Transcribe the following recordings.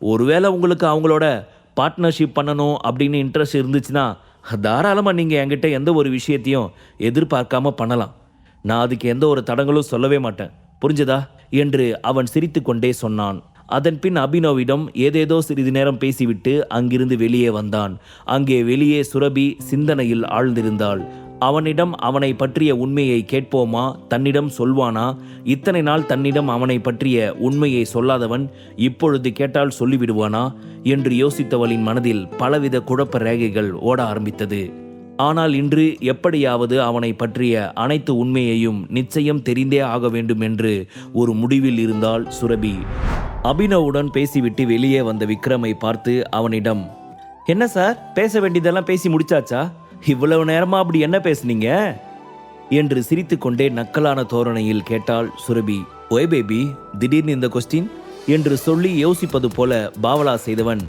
ஒருவேளை உங்களுக்கு அவங்களோட பார்ட்னர்ஷிப் பண்ணணும் அப்படின்னு இன்ட்ரெஸ்ட் இருந்துச்சுன்னா தாராளமாக நீங்கள் என்கிட்ட எந்த ஒரு விஷயத்தையும் எதிர்பார்க்காம பண்ணலாம். நான் அதுக்கு எந்த ஒரு தடங்களும் சொல்லவே மாட்டேன். புரிஞ்சதா? என்று அவன் சிரித்துக்கொண்டே சொன்னான். அதன் பின் அபினவிடம் ஏதேதோ சிறிது நேரம் பேசிவிட்டு அங்கிருந்து வெளியே வந்தான். அங்கே வெளியே சுரபி சிந்தனையில் ஆழ்ந்திருந்தாள். அவனிடம் அவனை பற்றிய உண்மையை கேட்போமா? தன்னிடம் சொல்வானா? இத்தனை நாள் தன்னிடம் அவனை பற்றிய உண்மையை சொல்லாதவன் இப்பொழுது கேட்டால் சொல்லிவிடுவானா? என்று யோசித்தவளின் மனதில் பலவித குழப்ப ரேகைகள் ஓட ஆரம்பித்தது. ஆனால் இன்று எப்படியாவது அவனை பற்றிய அனைத்து உண்மையையும் நிச்சயம் தெரிந்தே ஆக வேண்டும் என்று ஒரு முடிவில் இருந்தாள் சுரபி. அபினவுடன் பேசிவிட்டு வெளியே வந்த விக்ரமை பார்த்து அவனிடம் என்ன சார்? பேச வேண்டியதெல்லாம் பேசி முடிச்சாச்சா? இவ்வளவு நேரமா அப்படி என்ன பேசுனீங்க? என்று சிரித்துக்கொண்டே நக்கலான தோரணையில் கேட்டாள் சுரபி. ஒய் பேபி திடீர்னு இந்த கொஸ்டின் என்று சொல்லி யோசிப்பது போல பாவலா செய்தவன்.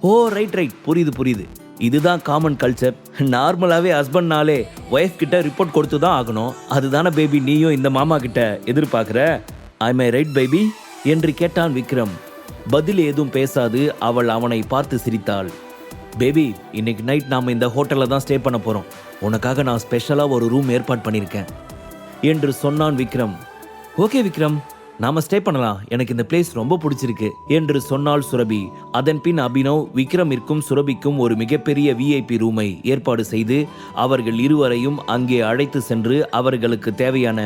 ஓ ரைட் ரைட் புரியுது புரியுது. இதுதான் காமன் கல்ச்சர் நார்மலாகவே ஹஸ்பண்ட்னாலே ஒய்ஃப் கிட்ட ரிப்போர்ட் கொடுத்து தான் ஆகணும். அதுதானே பேபி நீயும் இந்த மாமா கிட்ட எதிர்பார்க்குற? ஐ மை ரைட் பேபி என்று கேட்டான் விக்ரம். பதில் ஏதும் பேசாது அவள் அவனை பார்த்து சிரித்தாள். பேபி இன்னைக்கு நைட் நாம் இந்த ஹோட்டலில் தான் ஸ்டே பண்ண போகிறோம் உனக்காக நான் ஸ்பெஷலாக ஒரு ரூம் ஏற்பாடு பண்ணியிருக்கேன் என்று சொன்னான் விக்ரம். ஓகே விக்ரம். நாம ஸ்டே பண்ணலாம். எனக்கு இந்த பிளேஸ் ரொம்ப பிடிச்சிருக்கு என்று சொன்னாள் சுரபி. அதன் பின் அபினவ் விக்ரமிற்கும் சுரபிக்கும் ஒரு மிகப்பெரிய விஐபி ரூமை ஏற்பாடு செய்து அவர்கள் இருவரையும் அங்கே அழைத்து சென்று அவர்களுக்கு தேவையான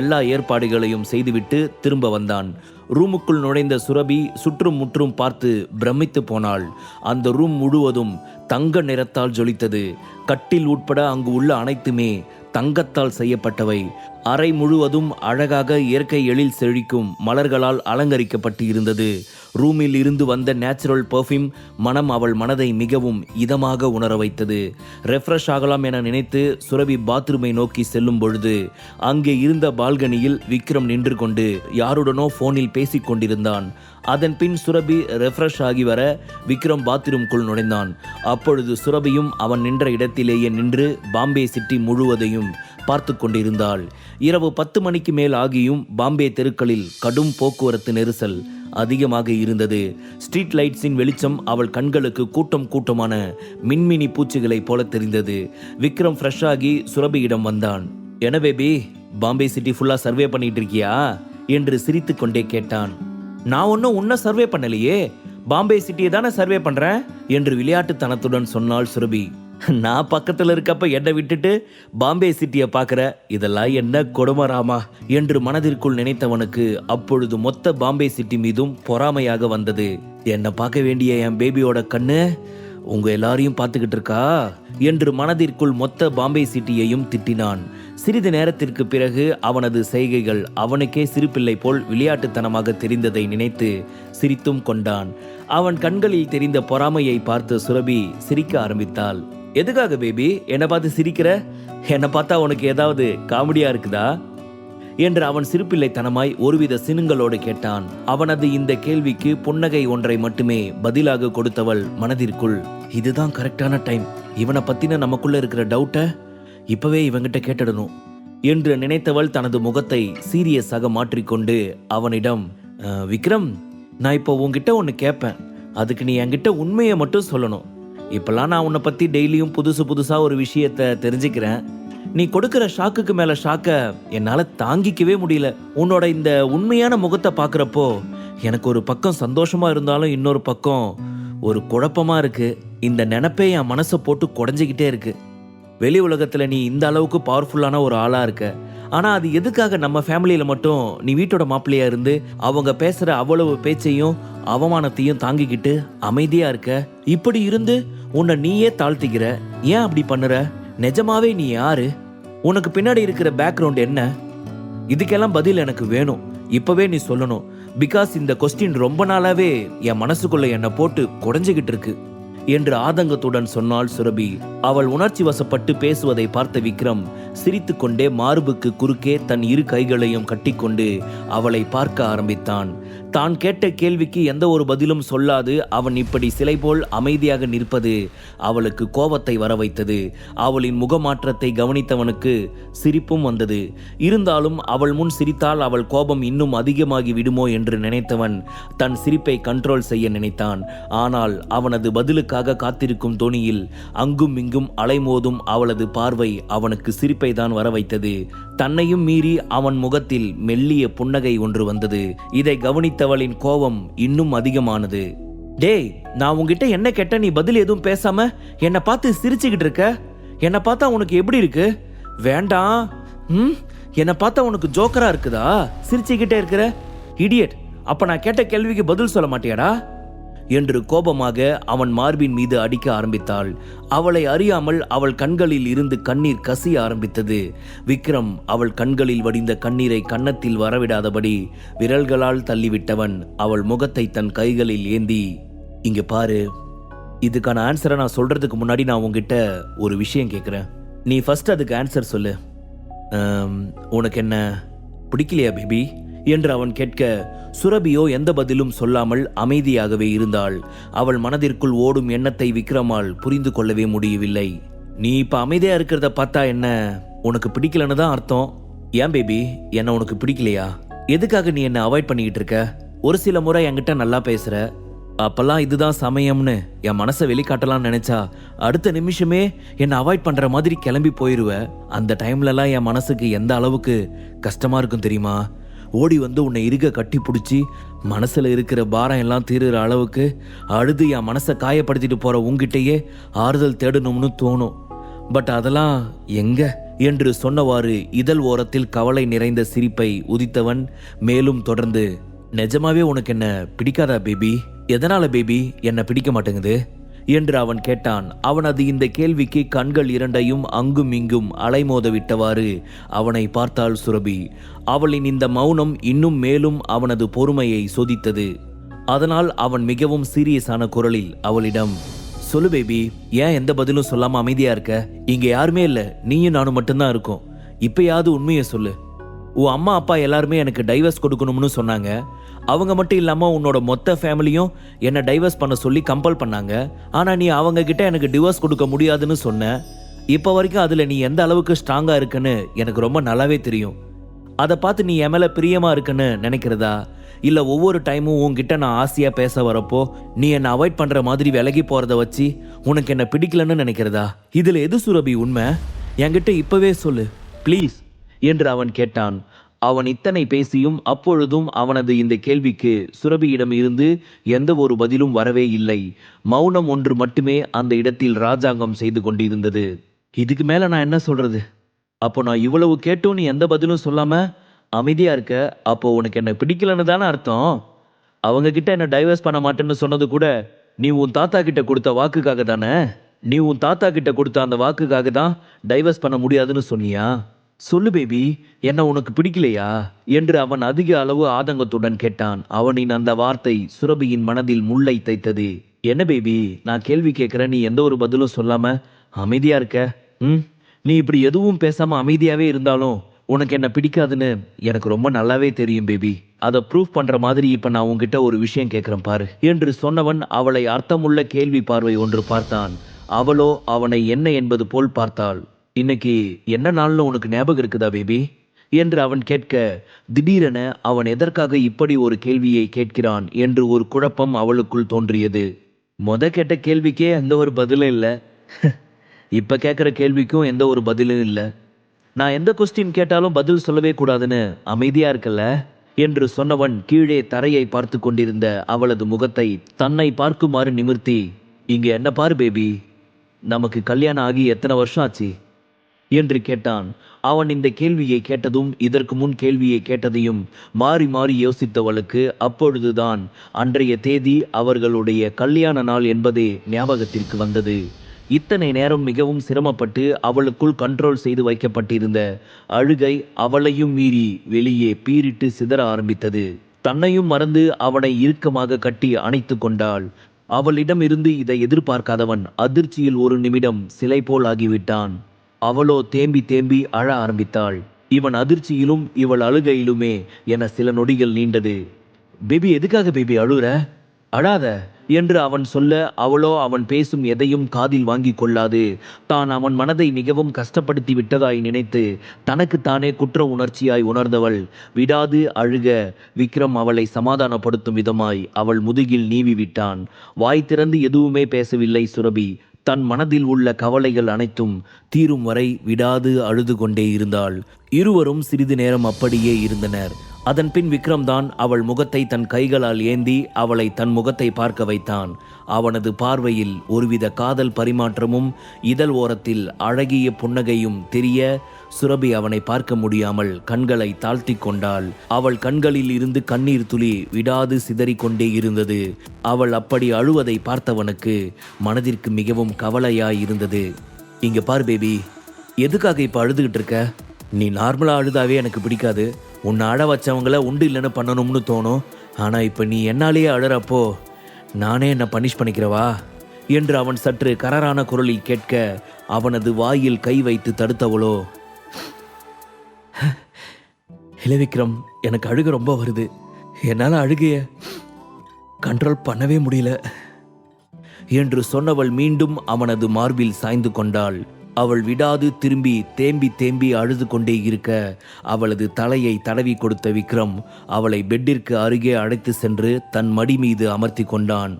எல்லா ஏற்பாடுகளையும் செய்துவிட்டு திரும்ப வந்தான். ரூமுக்குள் நுழைந்த சுரபி சுற்றும் முற்றும் பார்த்து பிரமித்து போனாள். அந்த ரூம் முழுவதும் தங்க நிறத்தால் ஜொலித்தது. கட்டில் உட்பட அங்கு உள்ள அனைத்துமே தங்கத்தால் செய்யப்பட்டவை. அறை முழுவதும் அழகாக இயற்கை எழில் செழிக்கும் மலர்களால் அலங்கரிக்கப்பட்டு இருந்தது ரூமில் இருந்து வந்த நேச்சுரல் பர்ஃப்யூம் மனம் அவள் மனதை மிகவும் இதமாக உணர வைத்தது. ரெஃப்ரெஷ் ஆகலாம் என நினைத்து சுரபி பாத்ரூமை நோக்கி செல்லும் பொழுது அங்கே இருந்த பால்கனியில் விக்ரம் நின்று கொண்டு யாருடனோ போனில் பேசிக் கொண்டிருந்தான். அதன் பின் சுரபி ரெஃப்ரெஷ் ஆகி வர விக்ரம் பாத்ரூம்குள் நுழைந்தான். அப்பொழுது சுரபியும் அவன் நின்ற இடத்திலேயே நின்று பாம்பே சிட்டி முழுவதையும் பார்த்து கொண்டிருந்தாள். இரவு பத்து மணிக்கு மேல் ஆகியும் பாம்பே தெருக்களில் கடும் போக்குவரத்து நெரிசல். அதிகமாக இருந்தது. ஸ்ட்ரீட் லைட்ஸின் வெளிச்சம் அவள் கண்களுக்கு கூட்டம் கூட்டமான மின்மினி பூச்சிகளைப் போல தெரிந்தது. விக்ரம் ஃப்ரெஷ் ஆகி சுரபியிடம் வந்தான். என பேபி பாம்பே சிட்டி ஃபுல்லா சர்வே பண்ணிட்டு இருக்கியா? என்று சிரித்து கொண்டே கேட்டான். நான் ஒன்றும் உன்ன சர்வே பண்ணலையே. பாம்பே சிட்டியை தானே சர்வே பண்றேன்? என்று விளையாட்டுத்தனத்துடன் சொன்னாள் சுரபி. நான் பக்கத்தில் இருக்கப்ப என்னை விட்டுட்டு பாம்பே சிட்டியை பார்க்குற இதெல்லாம் என்ன கொடுமராமா என்று மனதிற்குள் நினைத்தவனுக்கு அப்பொழுது மொத்த பாம்பே சிட்டி மீதும் பொறாமையாக வந்தது. என்னை பார்க்க வேண்டிய என் பேபியோட கண்ணு உங்க எல்லாரையும் பார்த்துக்கிட்டு இருக்கா? என்று மனதிற்குள் மொத்த பாம்பே சிட்டியையும் திட்டினான். சிறிது நேரத்திற்கு பிறகு அவனது செய்கைகள் அவனுக்கே சிறுபிள்ளை போல் விளையாட்டுத்தனமாக தெரிந்ததை நினைத்து சிரித்தும் கொண்டான். அவன் கண்களில் தெரிந்த பொறாமையை பார்த்த சுரபி சிரிக்க ஆரம்பித்தாள். எதுக்காக பேபி என்னை பார்த்து சிரிக்கிற? என்னை பார்த்தா உனக்கு ஏதாவது காமெடியா இருக்குதா? என்று அவன் சிறுபிள்ளைத்தனமாய் ஒருவித சினுங்களோடு கேட்டான். அவனது இந்த கேள்விக்கு புன்னகை ஒன்றை மட்டுமே பதிலாக கொடுத்தவள் மனதிற்குள் இதுதான் கரெக்டான டைம். இவனை பத்தின நமக்குள்ள இருக்கிற டவுட்டை இப்பவே இவங்கிட்ட கேட்டுடணும் என்று நினைத்தவள் தனது முகத்தை சீரியஸாக மாற்றிக்கொண்டு அவனிடம் விக்ரம் நான் இப்போ உன்கிட்ட ஒன்று கேட்பேன் அதுக்கு நீ என்கிட்ட உண்மையை மட்டும் சொல்லணும். இப்பெல்லாம் நான் உன்னை பற்றி டெய்லியும் புதுசு புதுசாக ஒரு விஷயத்தை தெரிஞ்சுக்கிறேன். நீ கொடுக்குற ஷாக்குக்கு மேலே ஷாக்கை என்னால் தாங்கிக்கவே முடியல. உன்னோட இந்த உண்மையான முகத்தை பார்க்குறப்போ எனக்கு ஒரு பக்கம் சந்தோஷமாக இருந்தாலும் இன்னொரு பக்கம் ஒரு குழப்பமா இருக்குது இந்த நினைப்பே என் மனசை போட்டு குடஞ்சிக்கிட்டே இருக்குது வெளி உலகத்தில் நீ இந்த அளவுக்கு பவர்ஃபுல்லான ஒரு ஆளாக இருக்க. ஆனா அது எதுக்காக நம்ம ஃபேமிலியில மட்டும் நீ வீட்டோட மாப்பிள்ளையா இருந்து அவங்க பேசுகிற அவ்வளவு பேச்சையும் அவமானத்தையும் தாங்கிக்கிட்டு அமைதியா இருக்க? இப்படி இருந்து உன்னை நீயே தாழ்த்திக்கிற. ஏன் அப்படி பண்ணுற? நிஜமாவே நீ யாரு? உனக்கு பின்னாடி இருக்கிற பேக்ரவுண்ட் என்ன? இதுக்கெல்லாம் பதில் எனக்கு வேணும். இப்போவே நீ சொல்லணும். பிகாஸ் இந்த கொஸ்டின் ரொம்ப நாளாவே என் மனசுக்குள்ள என்னை போட்டு குறைஞ்சுகிட்டு இருக்கு என்று ஆதங்கத்துடன் சொன்னாள் சுரபி. அவள் உணர்ச்சி வசப்பட்டு பேசுவதை பார்த்த விக்ரம் சிரித்து கொண்டே மார்புக்கு குறுக்கே தன் இரு கைகளையும் கட்டிக்கொண்டு அவளை பார்க்க ஆரம்பித்தான். தான் கேட்ட கேள்விக்கு எந்த ஒரு பதிலும் சொல்லாது அவன் இப்படி சிலை போல் அமைதியாக நிற்பது அவளுக்கு கோபத்தை வர வைத்தது அவளின் முகமாற்றத்தை கவனித்தவனுக்கு சிரிப்பும் வந்தது. இருந்தாலும் அவள் முன் சிரித்தால் அவள் கோபம் இன்னும் அதிகமாகி விடுமோ என்று நினைத்தவன் தன் சிரிப்பை கண்ட்ரோல் செய்ய நினைத்தான். ஆனால் அவனது பதிலுக்காக காத்திருக்கும் தொனியில் அங்கும் இங்கும் அலைமோதும் அவளது பார்வை அவனுக்கு சிரிப்பு தான் வர வைத்தது. தன்னையும் மீறி அவன் முகத்தில் மெல்லிய புன்னகை ஒன்று வந்தது. இதை கவனித்தவளின் கோபம் இன்னும் அதிகமானது. டேய் நான் உங்ககிட்ட என்ன கேட்ட நீ பதில் எதுவும் பேசாம என்னை பார்த்து சிரிச்சுக்கிட்டு இருக்க? என்னை பார்த்தா உனக்கு எப்படி இருக்கு? வேண்டாம். ம்? என்னை பார்த்தா உனக்கு ஜோக்கரா இருக்குதா? சிரிச்சுக்கிட்டே இருக்கிற? இடியட் அப்ப நான் கேட்ட கேள்விக்கு பதில் சொல்ல மாட்டியாடா? என்று கோபமாக அவன் மார்பின் மீது அடிக்க ஆரம்பித்தாள். அவளை அறியாமல் அவள் கண்களில் இருந்து கண்ணீர் கசிய ஆரம்பித்தது. விக்ரம் அவள் கண்களில் வடிந்த கண்ணீரை கன்னத்தில் வரவிடாதபடி விரல்களால் தள்ளிவிட்டவன் அவள் முகத்தை தன் கைகளில் ஏந்தி இங்க பாரு இதுக்கான ஆன்சரை நான் சொல்றதுக்கு முன்னாடி நான் உங்ககிட்ட ஒரு விஷயம் கேட்குறேன் நீ ஃபர்ஸ்ட் அதுக்கு ஆன்சர் சொல்லு. உனக்கு என்ன பிடிக்கலையா பேபி என்று அவன் கேட்க சுரபியோ எந்த பதிலும் சொல்லாமல் அமைதியாகவே இருந்தாள். அவள் மனதிற்குள் ஓடும் எண்ணத்தை விக்ரமால் புரிந்து கொள்ளவே முடியவில்லை. நீ இப்ப அமைதியா இருக்கிறத பார்த்தா என்ன? உனக்கு பிடிக்கலன்னு தான் அர்த்தம். ஏன் பேபி? என்ன உனக்கு பிடிக்கலையா? எதுக்காக நீ என்ன அவாய்ட் பண்ணிக்கிட்டு இருக்க? ஒரு சில முறை என்கிட்ட நல்லா பேசுற. அப்பெல்லாம் இதுதான் சமயம்னு. என் மனசை வெளிக்காட்டலாம்னு நினைச்சா அடுத்த நிமிஷமே என்னை அவாய்ட் பண்ற மாதிரி கிளம்பி போயிருவ. அந்த டைம்லலாம் என் மனசுக்கு எந்த அளவுக்கு கஷ்டமா இருக்கும் தெரியுமா? ஓடி வந்து உன்னை இருக கட்டி பிடிச்சி மனசில் இருக்கிற பாரம் எல்லாம் தீருற அளவுக்கு அழுது என் மனசை காயப்படுத்திட்டு போகிற உங்ககிட்டயே ஆறுதல் தேடணும்னு தோணும். பட் அதெல்லாம் எங்க? என்று சொன்னவாறு இதழ் ஓரத்தில் கவலை நிறைந்த சிரிப்பை உதித்தவன் மேலும் தொடர்ந்து நிஜமாவே உனக்கு என்ன பிடிக்காதா பேபி? எதனால பேபி? என்ன பிடிக்க மாட்டேங்குது? என்று அவன் கேட்டான். அவனது இந்த கேள்விக்கு கண்கள் இரண்டையும் அங்கும் இங்கும் அலைமோத விட்டவாறு அவனை பார்த்தாள் சுரபி. அவளின் இந்த மௌனம் இன்னும் மேலும் அவனது பொறுமையை சோதித்தது. அதனால் அவன் மிகவும் சீரியஸான குரலில் அவளிடம் சொல்லு பேபி ஏன் எந்த பதிலும் சொல்லாம அமைதியா இருக்க? இங்க யாருமே இல்ல. நீயும் நானும் மட்டும்தான் இருக்கோம். இப்பயாவது உண்மையை சொல்லு. உன் அம்மா அப்பா எல்லாருமே எனக்கு டைவர்ஸ் கொடுக்கணும்னு சொன்னாங்க. அவங்க மட்டும் இல்லாமல் உன்னோட மொத்த ஃபேமிலியும் என்னை டைவர்ஸ் பண்ண சொல்லி கம்பல் பண்ணாங்க. ஆனால் நீ அவங்க கிட்ட எனக்கு டிவோர்ஸ் கொடுக்க முடியாதுன்னு சொன்ன. இப்போ வரைக்கும் அதில் நீ எந்த அளவுக்கு ஸ்ட்ராங்காக இருக்குன்னு எனக்கு ரொம்ப நல்லாவே தெரியும். அதை பார்த்து நீ என் மேலே பிரியமாக இருக்குன்னு நினைக்கிறதா? இல்லை ஒவ்வொரு டைமும் உன்கிட்ட நான் ஆசையாக பேச வரப்போ நீ என்னை அவாய்ட் பண்ணுற மாதிரி விலகி போகிறத வச்சு உனக்கு என்ன பிடிக்கலன்னு நினைக்கிறதா? இதில் எது சுரபி உண்மை? என்கிட்ட இப்போவே சொல்லு. ப்ளீஸ் என்று அவன் கேட்டான். அவன் இத்தனை பேசியும் அப்பொழுதும் அவனது இந்த கேள்விக்கு சுரபியிடம் இருந்து எந்த ஒரு பதிலும் வரவே இல்லை. மௌனம் ஒன்று மட்டுமே அந்த இடத்தில் ராஜாங்கம் செய்து கொண்டிருந்தது. இதுக்கு மேல நான் என்ன சொல்றது? அப்போ நான் இவ்வளவு கேட்டும் நீ எந்த பதிலும் சொல்லாம அமைதியா இருக்க? அப்போ உனக்கு என்ன பிடிக்கலன்னு தானே அர்த்தம்? அவங்க கிட்ட என்ன டைவர்ஸ் பண்ண மாட்டேன்னு சொன்னது கூட நீ உன் தாத்தா கிட்ட கொடுத்த வாக்குக்காக தானே? நீ உன் தாத்தா கிட்ட கொடுத்த அந்த வாக்குக்காக தான் டைவர்ஸ் பண்ண முடியாதுன்னு சொன்னியா? சொல்லு பேபி என்ன உனக்கு பிடிக்கலையா? என்று அவன் அதிக அளவு ஆதங்கத்துடன் கேட்டான். அவனின் அந்த வார்த்தை சுரபியின் மனதில் முள்ளை தைத்தது. என்ன பேபி நான் கேள்வி கேட்குறேன் நீ எந்த ஒரு பதிலும் சொல்லாம அமைதியா இருக்க? ம்? நீ இப்படி எதுவும் பேசாம அமைதியாவே இருந்தாலும் உனக்கு என்ன பிடிக்காதுன்னு எனக்கு ரொம்ப நல்லாவே தெரியும் பேபி. அதை ப்ரூஃப் பண்ற மாதிரி இப்ப நான் உன்கிட்ட ஒரு விஷயம் கேட்குறேன் பாரு. என்று சொன்னவன் அவளை அர்த்தமுள்ள கேள்வி பார்வை ஒன்று பார்த்தான். அவளோ அவனை என்ன என்பது போல் பார்த்தாள். இன்னைக்கு என்ன நாள்னு உனக்கு ஞாபகம் இருக்குதா பேபி? என்று அவன் கேட்க திடீரென அவன் எதற்காக இப்படி ஒரு கேள்வியை கேட்கிறான் என்று ஒரு குழப்பம் அவளுக்குள் தோன்றியது. மொத கேட்ட கேள்விக்கே எந்த ஒரு பதிலும் இல்லை. இப்போ கேட்குற கேள்விக்கும் எந்த ஒரு பதிலும் இல்லை. நான் எந்த கொஸ்டின் கேட்டாலும் பதில் சொல்லவே கூடாதுன்னு அமைதியாக இருக்கல என்று சொன்னவன் கீழே தரையை பார்த்து கொண்டிருந்த அவளது முகத்தை தன்னை பார்க்குமாறு நிமிர்த்தி இங்கே என்ன பாரு பேபி? நமக்கு கல்யாணம் ஆகி எத்தனை வருஷம் ஆச்சு? என்று கேட்டான். அவன் இந்த கேள்வியை கேட்டதும் இதற்கு முன் கேள்வியை கேட்டதையும் மாறி மாறி யோசித்தவளுக்கு அப்பொழுதுதான் அன்றைய தேதி அவர்களுடைய கல்யாண நாள் என்பதே ஞாபகத்திற்கு வந்தது. இத்தனை நேரம் மிகவும் சிரமப்பட்டு அவளுக்குள் கண்ட்ரோல் செய்து வைக்கப்பட்டிருந்த அழுகை அவளையும் மீறி வெளியே பீரிட்டு சிதற ஆரம்பித்தது. தன்னையும் மறந்து அவனை இறுக்கமாக கட்டி அணைத்து கொண்டாள். அவளிடமிருந்து இதை எதிர்பார்க்காதவன் அதிர்ச்சியில் ஒரு நிமிடம் சிலை போல் ஆகிவிட்டான். அவளோ தேம்பி தேம்பி அழ ஆரம்பித்தாள். இவன் அதிர்ச்சியிலும் இவள் அழுகையிலுமே என சில நொடிகள் நீண்டது. பேபி எதுக்காக பேபி அழுற? அழாத என்று அவன் சொல்ல அவளோ அவன் பேசும் எதையும் காதில் வாங்கி கொள்ளாது. தான் அவன் மனதை மிகவும் கஷ்டப்படுத்தி விட்டதாய் நினைத்து தனக்குத்தானே குற்ற உணர்ச்சியாய் உணர்ந்தவள். விடாது அழுக விக்ரம் அவளை சமாதானப்படுத்தும் விதமாய் அவள் முதுகில் நீவி விட்டான். வாய் திறந்து எதுவுமே பேசவில்லை சுரபி. தன் மனதில் உள்ள கவலைகள் அனைத்தும் தீரும் வரை விடாது அழுது கொண்டே இருந்தாள். இருவரும் சிறிது நேரம் அப்படியே இருந்தனர். அதன் பின் விக்ரம் தான் அவள் முகத்தை தன் கைகளால் ஏந்தி அவளை தன் முகத்தை பார்க்க வைத்தான். அவனது பார்வையில் ஒருவித காதல் பரிமாற்றமும் இதழ் ஓரத்தில் அழகிய புன்னகையும் தெரிய சுரபி அவனை பார்க்க முடியாமல் கண்களை தாழ்த்தி கொண்டாள். அவள் கண்களில் இருந்து கண்ணீர் துளி விடாது சிதறிக்கொண்டே இருந்தது. அவள் அப்படி அழுவதை பார்த்தவனுக்கு மனதிற்கு மிகவும் கவலையாய் இருந்தது. இங்க பார் பேபி எதுக்காக இப்ப அழுதுகிட்டு இருக்க? நீ நார்மலா அழுதாவே எனக்கு பிடிக்காது. உன்னை அழ வச்சவங்கள உண்டு இல்லைன்னு பண்ணணும்னு தோணும். ஆனா இப்ப நீ என்னாலேயே அழறப்போ நானே என்ன பனிஷ் பண்ணிக்கிறவா? என்று அவன் சற்று கரரான குரலில் கேட்க அவனது வாயில் கை வைத்து தடுத்தவளோ இல்லை விக்ரம் எனக்கு அழுக ரொம்ப வருது. என்னால் அழுகைய கண்ட்ரோல் பண்ணவே முடியல. என்று சொன்னவள் மீண்டும் அவனது மார்பில் சாய்ந்து கொண்டாள். அவள் விடாது திரும்பி தேம்பி தேம்பி அழுது கொண்டே இருக்க அவளது தலையை தடவி கொடுத்த விக்ரம் அவளை பெட்டிற்கு அருகே அழைத்து சென்று தன் மடி மீது அமர்த்தி கொண்டான்.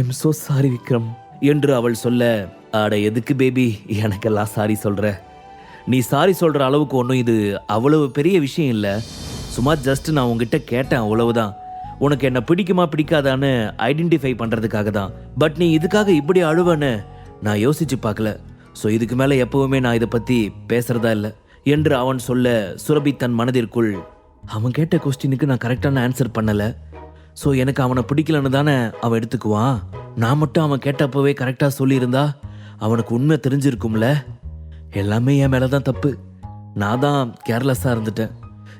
ஐம் சோ சாரி விக்ரம் என்று அவள் சொல்ல அட எதுக்கு பேபி எனக்கெல்லாம் சாரி சொல்கிற நீ சாரி சொல்கிற அளவுக்கு ஒன்றும் இது அவ்வளவு பெரிய விஷயம் இல்லை. சும்மா ஜஸ்ட் நான் உங்ககிட்ட கேட்டேன் அவ்வளவுதான். உனக்கு என்ன பிடிக்குமா பிடிக்காதான்னு ஐடென்டிஃபை பண்ணுறதுக்காக தான். பட் நீ இதுக்காக இப்படி அழுவன்னு நான் யோசிச்சு பார்க்கல. ஸோ இதுக்கு மேலே எப்பவுமே நான் இதை பற்றி பேசுகிறதா இல்லை. என்று அவன் சொல்ல சுரபி தன் மனதிற்குள் அவன் கேட்ட கொஸ்டினுக்கு நான் கரெக்டான ஆன்சர் பண்ணலை. ஸோ எனக்கு அவனை பிடிக்கலன்னு தானே அவன் எடுத்துக்குவான்? நான் மட்டும் அவன் கேட்டப்பவே கரெக்டாக சொல்லியிருந்தா அவனுக்கு உண்மை தெரிஞ்சிருக்கும்ல? எல்லாமே என் மேலே தான் தப்பு. நான் தான் கேர்லெஸ்ஸாக இருந்துட்டேன்.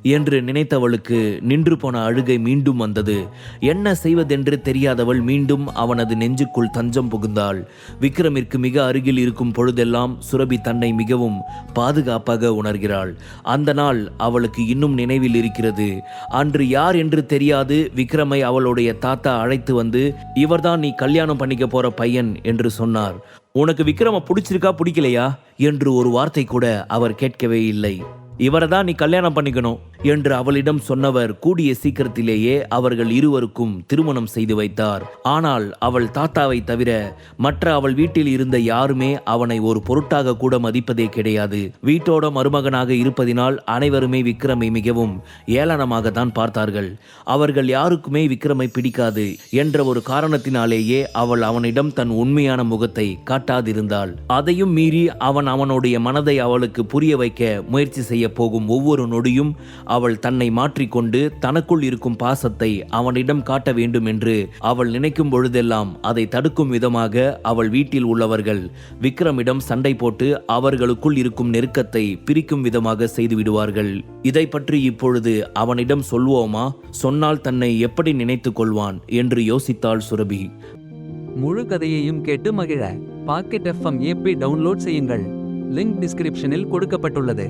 என்று நினைத்தவளுக்கு நின்று போன அழுகை மீண்டும் வந்தது. என்ன செய்வதென்று தெரியாதவள் மீண்டும் அவனது நெஞ்சுக்குள் தஞ்சம் புகுந்தாள். விக்ரமிற்கு மிக அருகில் இருக்கும் பொழுதெல்லாம் சுரபி தன்னை மிகவும் பாதுகாப்பாக உணர்கிறாள். அந்த நாள் அவளுக்கு இன்னும் நினைவில் இருக்கிறது. அன்று யார் என்று தெரியாது விக்ரமை அவளுடைய தாத்தா அழைத்து வந்து இவர்தான் நீ கல்யாணம் பண்ணிக்க போற பையன் என்று சொன்னார். உனக்கு விக்ரம பிடிச்சிருக்கா பிடிக்கலையா? என்று ஒரு வார்த்தை கூட அவர் கேட்கவே இல்லை. இவரை தான் நீ கல்யாணம் பண்ணிக்கணும். என்று அவளிடம் சொன்னவர் கூடிய சீக்கிரத்திலேயே அவர்கள் இருவருக்கும் திருமணம் செய்து வைத்தார். ஆனால் அவள் தாத்தாவை தவிர மற்ற அவள் வீட்டில் இருந்த யாருமே அவனை ஒரு பொருட்டாக கூட மதிப்பதே கிடையாது. வீட்டோட மருமகனாக இருப்பதினால் அனைவருமே விக்ரமை மிகவும் ஏளனமாக தான் பார்த்தார்கள். அவர்கள் யாருக்குமே விக்ரமை பிடிக்காது என்ற ஒரு காரணத்தினாலேயே அவள் அவனிடம் தன் உண்மையான முகத்தை காட்டாதிருந்தாள். அதையும் மீறி அவன் அவனுடைய மனதை அவளுக்கு புரிய வைக்க முயற்சி செய்ய போகும் ஒவ்வொரு நொடியும் அவள் தன்னை மாற்றிக்கொண்டு தனக்குள் இருக்கும் பாசத்தை அவனிடம் காட்ட வேண்டும் என்று அவள் நினைக்கும் பொழுதெல்லாம் அதை தடுக்கும் விதமாக அவள் வீட்டில் உள்ளவர்கள் விக்ரமிடம் சண்டை போட்டு அவர்களுக்குள் இருக்கும் நெருக்கத்தை பிரிக்கும் விதமாக செய்து விடுவார்கள். இதை பற்றி இப்பொழுது அவனிடம் சொல்வோமா? சொன்னால் தன்னை எப்படி நினைத்துக் கொள்வான்? என்று யோசித்தாள் சுரபி. முழு கதையையும் கேட்டு மகிழ. பாக்கெட் எஃப்எம் ஏபி டவுன்லோட் செய்யுங்கள். லிங்க் டிஸ்கிரிப்ஷனில் கொடுக்கப்பட்டுள்ளது.